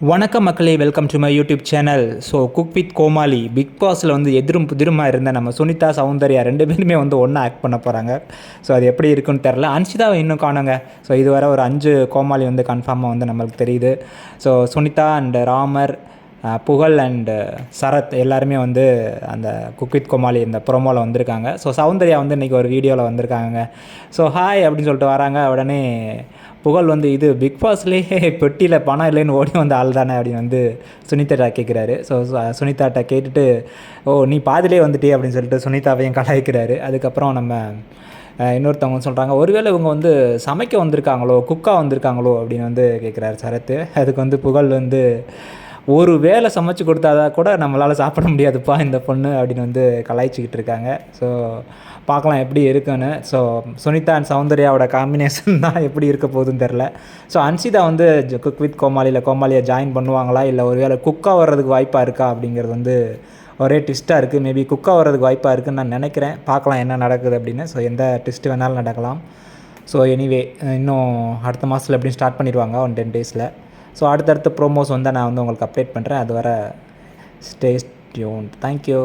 வணக்கம் மக்களே welcome to my YouTube channel so cook with Comali big பாஸில் வந்து எதிரும் புதிருமாக இருந்த நம்ம சுனிதா சௌந்தர்யா ரெண்டு பேருமே வந்து ஒன்றா ஆக்ட் பண்ண போகிறாங்க ஸோ அது எப்படி இருக்குன்னு தெரில அன்ஷிதாவை இன்னும் காணுங்க. ஸோ இதுவரை ஒரு அஞ்சு கோமாளி வந்து கன்ஃபார்மாக வந்து நம்மளுக்கு தெரியுது. ஸோ சுனிதா அண்ட் ராமர் புகழ் அண்டு சரத் எல்லாருமே வந்து அந்த குக் வித் கோமாளி இந்த ப்ரோமோவில் வந்திருக்காங்க. ஸோ சௌந்தர்யா வந்து இன்றைக்கி ஒரு வீடியோவில் வந்திருக்காங்க ஸோ ஹாய் அப்படின்னு சொல்லிட்டு வராங்க. உடனே புகழ் வந்து இது பிக் பாஸ்லேயே பெட்டியில் பணம் இல்லைன்னு ஓடி வந்த ஆள் தானே அப்படின்னு வந்து சுனிதாட்டா கேட்குறாரு ஸோ uh, சுனிதாட்ட கேட்டுட்டு ஓ நீ பாதிலே வந்துட்டே அப்படின்னு சொல்லிட்டு சுனிதாவையும் கலாய்க்கிறாரு. அதுக்கப்புறம் நம்ம uh, இன்னொருத்தவங்க சொல்கிறாங்க ஒருவேளை இவங்க வந்து சமைக்க வந்திருக்காங்களோ குக்காக வந்திருக்காங்களோ அப்படின்னு வந்து கேட்குறாரு சரத்து அதுக்கு வந்து புகழ் வந்து ஒரு வேலை சமைச்சு கொடுத்தாதா கூட நம்மளால் சாப்பிட முடியாதுப்பா இந்த பொண்ணு அப்படின்னு வந்து கலாய்ச்சிக்கிட்டு இருக்காங்க. ஸோ பார்க்கலாம் எப்படி இருக்குன்னு. ஸோ சுனிதா அண்ட் சௌந்தர்யாவோட காம்பினேஷன் தான் எப்படி இருக்க போகுதுன்னு தெரில ஸோ அன்சிதா வந்து குக் வித் கோமாளியில் கோமாளியை ஜாயின் பண்ணுவாங்களா இல்லை ஒரு வேலை குக்காக வர்றதுக்கு வாய்ப்பாக இருக்கா அப்படிங்கிறது வந்து ஒரே ட்விஸ்ட்டாக இருக்குது மேபி குக்காக வர்றதுக்கு வாய்ப்பாக இருக்குன்னு நான் நினைக்கிறேன். பார்க்கலாம் என்ன நடக்குது அப்படின்னு. ஸோ எந்த ட்விஸ்ட்டு வேணாலும் நடக்கலாம். ஸோ எனிவே இன்னும் அடுத்த மாதத்தில் எப்படியும் ஸ்டார்ட் பண்ணிடுவாங்க ஒன் டென் டேஸில் ஸோ அடுத்தடுத்த ப்ரோமோஸ் வந்து நான் வந்து உங்களுக்கு அப்டேட் பண்ணுறேன் அது வர ஸ்டே டியூன் தேங்க்யூ